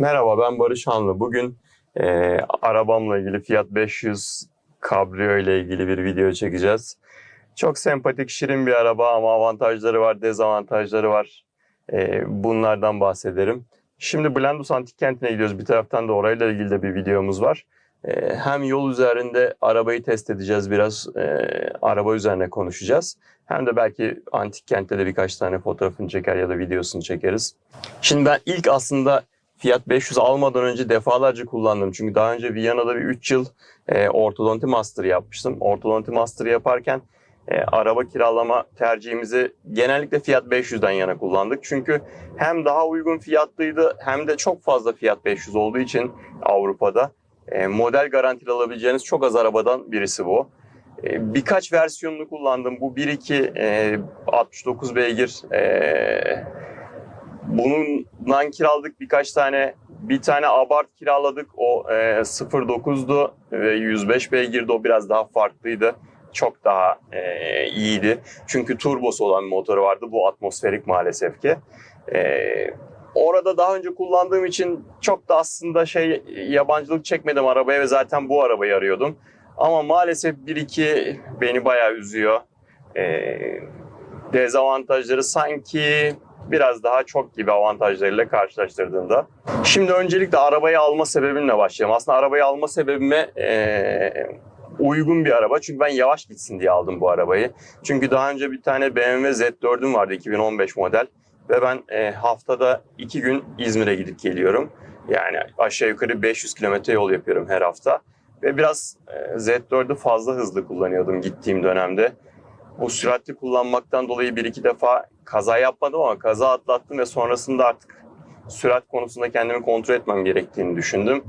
Merhaba ben Barış Hanlı. Bugün e, arabamla ilgili Fiat 500 Cabrio ile ilgili bir video çekeceğiz. Çok sempatik, şirin bir araba ama avantajları var, dezavantajları var. E, bunlardan bahsederim. Şimdi Blandus Antik Kenti'ne gidiyoruz. Bir taraftan da orayla ilgili de bir videomuz var. E, hem yol üzerinde arabayı test edeceğiz, biraz e, araba üzerine konuşacağız. Hem de belki Antik Kent'te de birkaç tane fotoğrafını çeker ya da videosunu çekeriz. Şimdi ben ilk aslında Fiat 500 almadan önce defalarca kullandım. Çünkü daha önce Viyana'da bir 3 yıl e, ortodonti master yapmıştım. Ortodonti master yaparken e, araba kiralama tercihimizi genellikle Fiat 500'den yana kullandık. Çünkü hem daha uygun fiyatlıydı hem de çok fazla Fiat 500 olduğu için Avrupa'da e, model garantili alabileceğiniz çok az arabadan birisi bu. E, birkaç versiyonunu kullandım. Bu 1.2 e, 69 beygir e, Bundan kiraladık birkaç tane. Bir tane Abart kiraladık. O e, 09'du ve 105 beygirdi. O biraz daha farklıydı. Çok daha e, iyiydi. Çünkü turbosu olan motoru vardı. Bu atmosferik maalesef ki. E, orada daha önce kullandığım için çok da aslında şey yabancılık çekmedim arabaya ve zaten bu arabayı arıyordum. Ama maalesef 1-2 beni bayağı üzüyor. E, dezavantajları sanki biraz daha çok gibi avantajlarıyla karşılaştırdığında. Şimdi öncelikle arabayı alma sebebimle başlayalım. Aslında arabayı alma sebebime e, uygun bir araba. Çünkü ben yavaş gitsin diye aldım bu arabayı. Çünkü daha önce bir tane BMW Z4'üm vardı 2015 model. Ve ben e, haftada iki gün İzmir'e gidip geliyorum. Yani aşağı yukarı 500 kilometre yol yapıyorum her hafta. Ve biraz e, Z4'ü fazla hızlı kullanıyordum gittiğim dönemde bu süratli kullanmaktan dolayı bir iki defa kaza yapmadım ama kaza atlattım ve sonrasında artık sürat konusunda kendimi kontrol etmem gerektiğini düşündüm.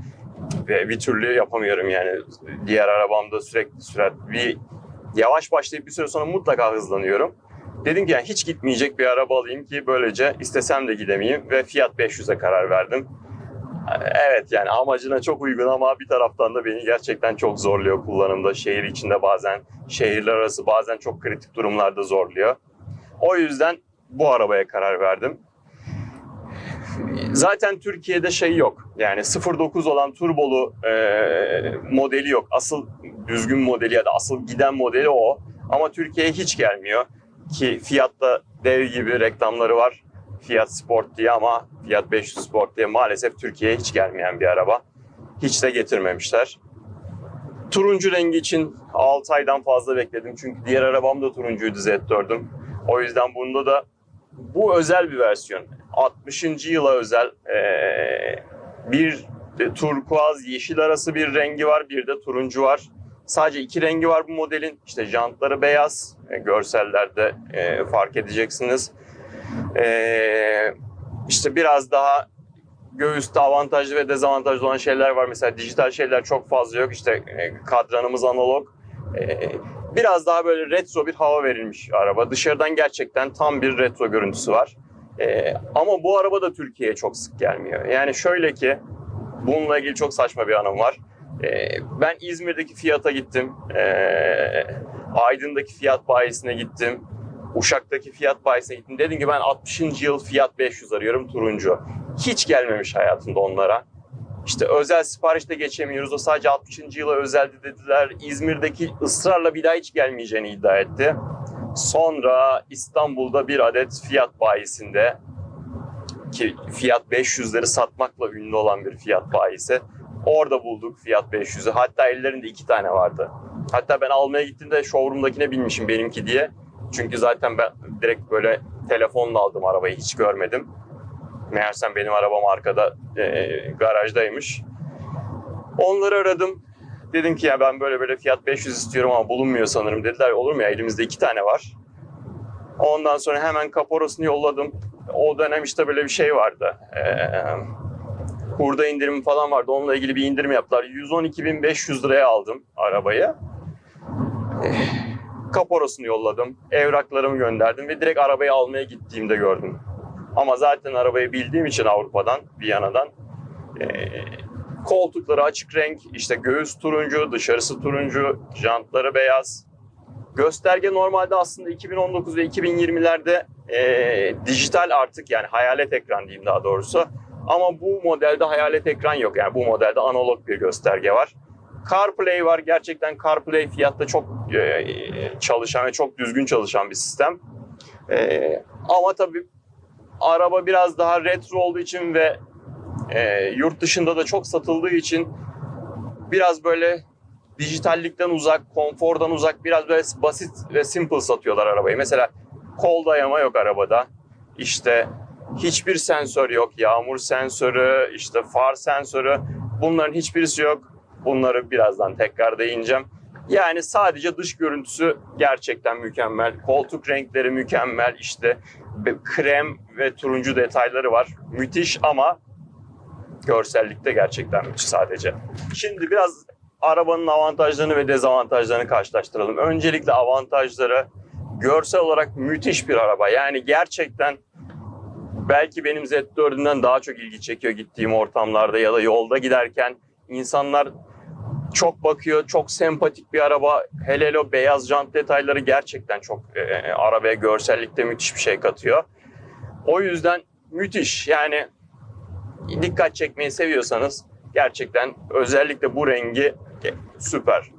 Ve bir türlü yapamıyorum yani. Diğer arabamda sürekli sürat bir yavaş başlayıp bir süre sonra mutlaka hızlanıyorum. Dedim ki yani hiç gitmeyecek bir araba alayım ki böylece istesem de gidemeyeyim ve Fiat 500'e karar verdim. Evet yani amacına çok uygun ama bir taraftan da beni gerçekten çok zorluyor kullanımda. Şehir içinde bazen, şehirler arası bazen çok kritik durumlarda zorluyor. O yüzden bu arabaya karar verdim. Zaten Türkiye'de şey yok. Yani 09 olan turbolu e, modeli yok. Asıl düzgün modeli ya da asıl giden modeli o. Ama Türkiye'ye hiç gelmiyor. Ki Fiat'ta dev gibi reklamları var. Fiat Sport diye ama Fiat 500 Sport diye maalesef Türkiye'ye hiç gelmeyen bir araba. Hiç de getirmemişler. Turuncu rengi için 6 aydan fazla bekledim. Çünkü diğer arabam da turuncuydu Z4'üm. O yüzden bunda da bu özel bir versiyon. 60. yıla özel ee, bir turkuaz yeşil arası bir rengi var. Bir de turuncu var. Sadece iki rengi var bu modelin. İşte jantları beyaz. E, görsellerde e, fark edeceksiniz. Ee, işte biraz daha göğüste avantajlı ve dezavantajlı olan şeyler var. Mesela dijital şeyler çok fazla yok. İşte e, kadranımız analog. Ee, biraz daha böyle retro bir hava verilmiş araba. Dışarıdan gerçekten tam bir retro görüntüsü var. Ee, ama bu araba da Türkiye'ye çok sık gelmiyor. Yani şöyle ki bununla ilgili çok saçma bir anım var. Ee, ben İzmir'deki Fiat'a gittim. Aydın'daki Fiat bayisine gittim. Uşak'taki Fiat bayisine gittim. Dedim ki ben 60. yıl Fiat 500 arıyorum turuncu. Hiç gelmemiş hayatımda onlara. İşte özel siparişte geçemiyoruz. O sadece 60. yıla özeldi dediler. İzmir'deki ısrarla bir daha hiç gelmeyeceğini iddia etti. Sonra İstanbul'da bir adet Fiat bayisinde ki Fiat 500'leri satmakla ünlü olan bir Fiat bayisi. Orada bulduk Fiat 500'ü. Hatta ellerinde iki tane vardı. Hatta ben almaya gittiğimde showroom'dakine binmişim benimki diye. Çünkü zaten ben direkt böyle telefonla aldım arabayı hiç görmedim. Meğersem benim arabam arkada e, garajdaymış. Onları aradım. Dedim ki ya ben böyle böyle fiyat 500 istiyorum ama bulunmuyor sanırım. Dediler olur mu ya elimizde iki tane var. Ondan sonra hemen kaporasını yolladım. O dönem işte böyle bir şey vardı. Ee, hurda indirimi falan vardı. Onunla ilgili bir indirim yaptılar. 112.500 liraya aldım arabayı. Ee, kaporasını yolladım. Evraklarımı gönderdim ve direkt arabayı almaya gittiğimde gördüm. Ama zaten arabayı bildiğim için Avrupa'dan, Viyana'dan e, koltukları açık renk, işte göğüs turuncu, dışarısı turuncu, jantları beyaz. Gösterge normalde aslında 2019 ve 2020'lerde e, dijital artık yani hayalet ekran diyeyim daha doğrusu. Ama bu modelde hayalet ekran yok. Yani bu modelde analog bir gösterge var. CarPlay var. Gerçekten CarPlay fiyatta çok e, çalışan ve çok düzgün çalışan bir sistem. E, ama tabii araba biraz daha retro olduğu için ve e, yurt dışında da çok satıldığı için biraz böyle dijitallikten uzak, konfordan uzak, biraz böyle basit ve simple satıyorlar arabayı. Mesela kol dayama yok arabada. İşte hiçbir sensör yok. Yağmur sensörü, işte far sensörü. Bunların hiçbirisi yok. Bunları birazdan tekrar değineceğim. Yani sadece dış görüntüsü gerçekten mükemmel. Koltuk renkleri mükemmel. İşte krem ve turuncu detayları var. Müthiş ama görsellikte gerçekten müthiş sadece. Şimdi biraz arabanın avantajlarını ve dezavantajlarını karşılaştıralım. Öncelikle avantajları görsel olarak müthiş bir araba. Yani gerçekten belki benim Z4'ünden daha çok ilgi çekiyor gittiğim ortamlarda ya da yolda giderken insanlar çok bakıyor, çok sempatik bir araba. Hele hele o beyaz jant detayları gerçekten çok e, arabaya görsellikte müthiş bir şey katıyor. O yüzden müthiş. Yani dikkat çekmeyi seviyorsanız gerçekten özellikle bu rengi süper.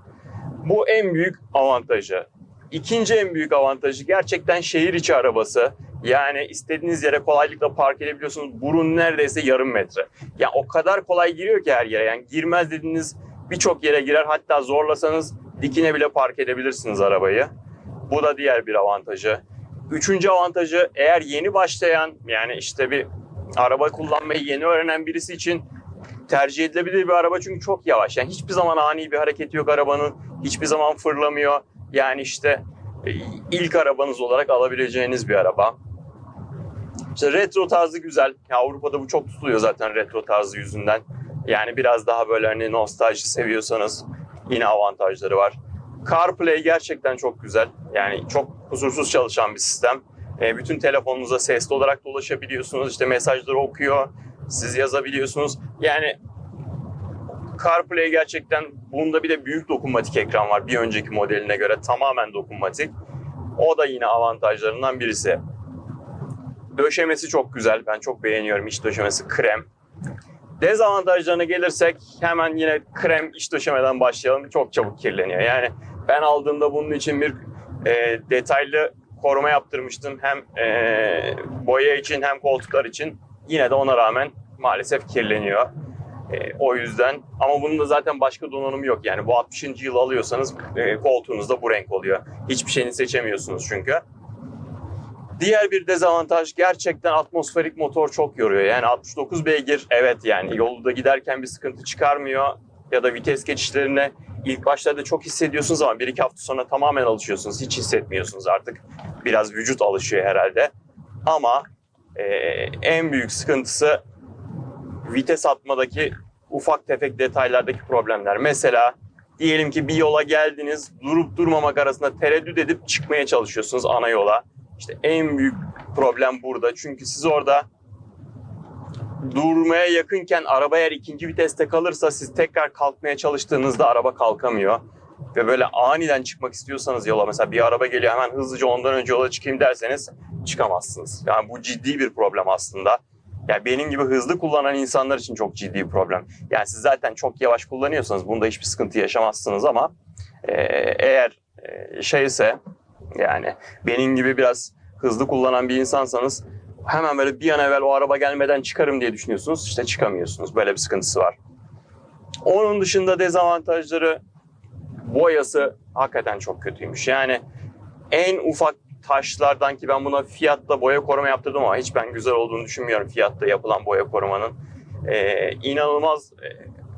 Bu en büyük avantajı. İkinci en büyük avantajı gerçekten şehir içi arabası. Yani istediğiniz yere kolaylıkla park edebiliyorsunuz. Burun neredeyse yarım metre. Ya yani o kadar kolay giriyor ki her yere. Yani girmez dediğiniz birçok yere girer. Hatta zorlasanız dikine bile park edebilirsiniz arabayı. Bu da diğer bir avantajı. Üçüncü avantajı eğer yeni başlayan yani işte bir araba kullanmayı yeni öğrenen birisi için tercih edilebilir bir araba çünkü çok yavaş. Yani hiçbir zaman ani bir hareketi yok arabanın. Hiçbir zaman fırlamıyor. Yani işte e, ilk arabanız olarak alabileceğiniz bir araba. İşte retro tarzı güzel. Ya Avrupa'da bu çok tutuluyor zaten retro tarzı yüzünden. Yani biraz daha böyle hani nostalji seviyorsanız yine avantajları var. CarPlay gerçekten çok güzel. Yani çok kusursuz çalışan bir sistem. E, bütün telefonunuza sesli olarak da ulaşabiliyorsunuz. İşte mesajları okuyor. Siz yazabiliyorsunuz. Yani CarPlay gerçekten bunda bir de büyük dokunmatik ekran var bir önceki modeline göre tamamen dokunmatik. O da yine avantajlarından birisi. Döşemesi çok güzel. Ben çok beğeniyorum iç döşemesi krem. Dezavantajlarına gelirsek hemen yine krem iç döşemeden başlayalım. Çok çabuk kirleniyor. Yani ben aldığımda bunun için bir e, detaylı koruma yaptırmıştım. Hem e, boya için hem koltuklar için. Yine de ona rağmen maalesef kirleniyor. E, o yüzden ama bunun da zaten başka donanımı yok. Yani bu 60. yıl alıyorsanız e, koltuğunuzda bu renk oluyor. Hiçbir şeyini seçemiyorsunuz çünkü. Diğer bir dezavantaj gerçekten atmosferik motor çok yoruyor. Yani 69 beygir evet yani yolda giderken bir sıkıntı çıkarmıyor. Ya da vites geçişlerine ilk başlarda çok hissediyorsunuz ama bir iki hafta sonra tamamen alışıyorsunuz. Hiç hissetmiyorsunuz artık. Biraz vücut alışıyor herhalde. Ama e, en büyük sıkıntısı vites atmadaki ufak tefek detaylardaki problemler. Mesela diyelim ki bir yola geldiniz, durup durmamak arasında tereddüt edip çıkmaya çalışıyorsunuz ana yola. İşte en büyük problem burada. Çünkü siz orada durmaya yakınken araba eğer ikinci viteste kalırsa siz tekrar kalkmaya çalıştığınızda araba kalkamıyor. Ve böyle aniden çıkmak istiyorsanız yola mesela bir araba geliyor hemen hızlıca ondan önce yola çıkayım derseniz çıkamazsınız. Yani bu ciddi bir problem aslında. Yani benim gibi hızlı kullanan insanlar için çok ciddi bir problem. Yani siz zaten çok yavaş kullanıyorsanız bunda hiçbir sıkıntı yaşamazsınız ama eğer e, şeyse yani benim gibi biraz hızlı kullanan bir insansanız hemen böyle bir an evvel o araba gelmeden çıkarım diye düşünüyorsunuz. İşte çıkamıyorsunuz. Böyle bir sıkıntısı var. Onun dışında dezavantajları boyası hakikaten çok kötüymüş. Yani en ufak taşlardan ki ben buna fiyatta boya koruma yaptırdım ama hiç ben güzel olduğunu düşünmüyorum fiyatta yapılan boya korumanın. Ee, inanılmaz e,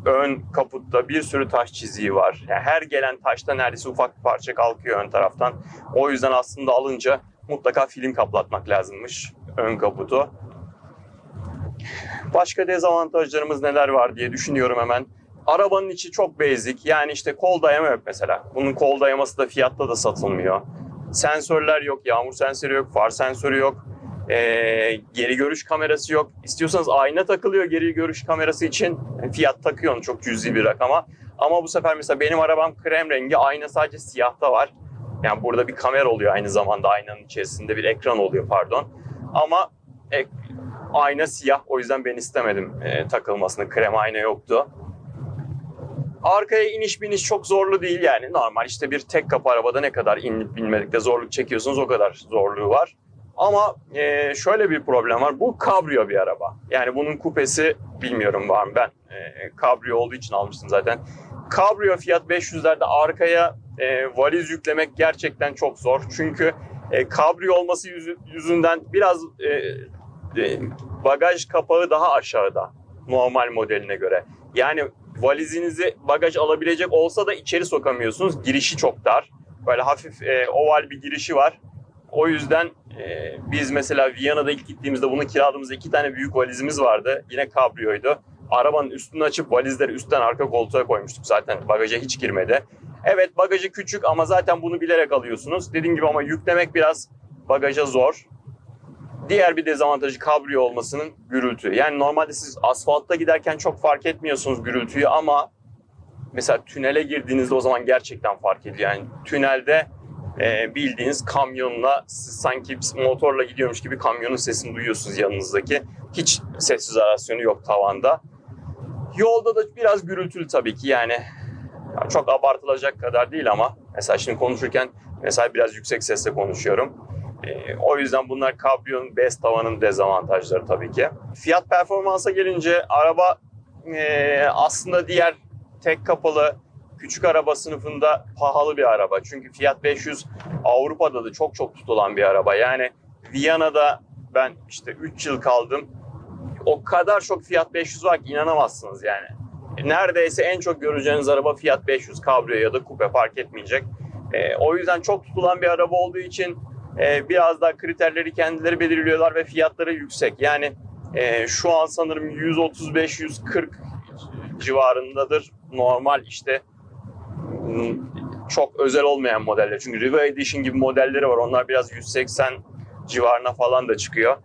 ön kaputta bir sürü taş çiziği var. Yani her gelen taşta neredeyse ufak bir parça kalkıyor ön taraftan. O yüzden aslında alınca mutlaka film kaplatmak lazımmış ön kaputu. Başka dezavantajlarımız neler var diye düşünüyorum hemen. Arabanın içi çok basic. Yani işte kol dayama yok mesela. Bunun kol dayaması da fiyatta da satılmıyor. Sensörler yok, yağmur sensörü yok, far sensörü yok. Ee, geri görüş kamerası yok. İstiyorsanız ayna takılıyor geri görüş kamerası için. fiyat takıyor çok cüzi bir rakama. Ama bu sefer mesela benim arabam krem rengi, ayna sadece siyahta var. Yani burada bir kamera oluyor aynı zamanda aynanın içerisinde bir ekran oluyor pardon. Ama e, ayna siyah. O yüzden ben istemedim e, takılmasını. Krem ayna yoktu. Arkaya iniş biniş çok zorlu değil yani. Normal işte bir tek kapı arabada ne kadar inip binmekte zorluk çekiyorsunuz o kadar zorluğu var. Ama e, şöyle bir problem var. Bu kabrio bir araba. Yani bunun kupesi bilmiyorum var mı ben. E, kabrio olduğu için almıştım zaten. Kabrio fiyat 500'lerde arkaya e, valiz yüklemek gerçekten çok zor. Çünkü e, kabrio olması yüzü- yüzünden biraz e, e, bagaj kapağı daha aşağıda normal modeline göre. Yani valizinizi bagaj alabilecek olsa da içeri sokamıyorsunuz. Girişi çok dar. Böyle hafif e, oval bir girişi var. O yüzden e, biz mesela Viyana'da ilk gittiğimizde bunu kiraladığımızda iki tane büyük valizimiz vardı. Yine kabriyoydu. Arabanın üstünü açıp valizleri üstten arka koltuğa koymuştuk zaten. Bagaja hiç girmedi. Evet bagajı küçük ama zaten bunu bilerek alıyorsunuz. Dediğim gibi ama yüklemek biraz bagaja zor. Diğer bir dezavantajı kabriyo olmasının gürültü. Yani normalde siz asfaltta giderken çok fark etmiyorsunuz gürültüyü ama mesela tünele girdiğinizde o zaman gerçekten fark ediyor. Yani tünelde e, bildiğiniz kamyonla sanki motorla gidiyormuş gibi kamyonun sesini duyuyorsunuz yanınızdaki. Hiç ses izolasyonu yok tavanda. Yolda da biraz gürültülü tabii ki yani ya çok abartılacak kadar değil ama mesela şimdi konuşurken mesela biraz yüksek sesle konuşuyorum. Ee, o yüzden bunlar kabriyonun bez tavanın dezavantajları tabii ki. Fiyat performansa gelince araba e, aslında diğer tek kapalı küçük araba sınıfında pahalı bir araba. Çünkü Fiat 500 Avrupa'da da çok çok tutulan bir araba. Yani Viyana'da ben işte 3 yıl kaldım. O kadar çok Fiat 500 var ki inanamazsınız yani. Neredeyse en çok göreceğiniz araba Fiat 500 Cabrio ya da Coupe fark etmeyecek. E, o yüzden çok tutulan bir araba olduğu için e, biraz daha kriterleri kendileri belirliyorlar ve fiyatları yüksek. Yani e, şu an sanırım 135-140 civarındadır. Normal işte çok özel olmayan modeller. Çünkü Riva Edition gibi modelleri var. Onlar biraz 180 civarına falan da çıkıyor.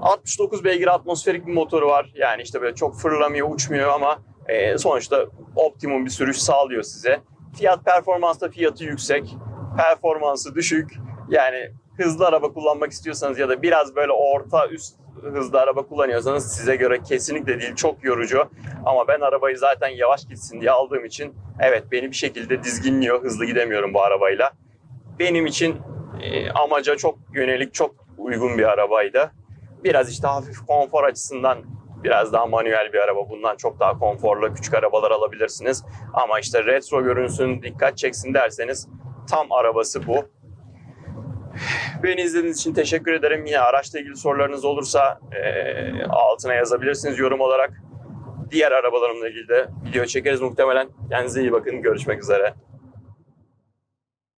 69 beygir atmosferik bir motoru var. Yani işte böyle çok fırlamıyor, uçmuyor ama e, sonuçta optimum bir sürüş sağlıyor size. Fiyat performansta fiyatı yüksek, performansı düşük. Yani hızlı araba kullanmak istiyorsanız ya da biraz böyle orta üst hızlı araba kullanıyorsanız size göre kesinlikle değil çok yorucu. Ama ben arabayı zaten yavaş gitsin diye aldığım için evet beni bir şekilde dizginliyor. Hızlı gidemiyorum bu arabayla. Benim için e, amaca çok yönelik çok uygun bir arabaydı. Biraz işte hafif konfor açısından biraz daha manuel bir araba. Bundan çok daha konforlu küçük arabalar alabilirsiniz. Ama işte retro görünsün, dikkat çeksin derseniz tam arabası bu. Beni izlediğiniz için teşekkür ederim. Yine araçla ilgili sorularınız olursa e, altına yazabilirsiniz yorum olarak. Diğer arabalarımla ilgili de video çekeriz muhtemelen. Kendinize iyi bakın. Görüşmek üzere.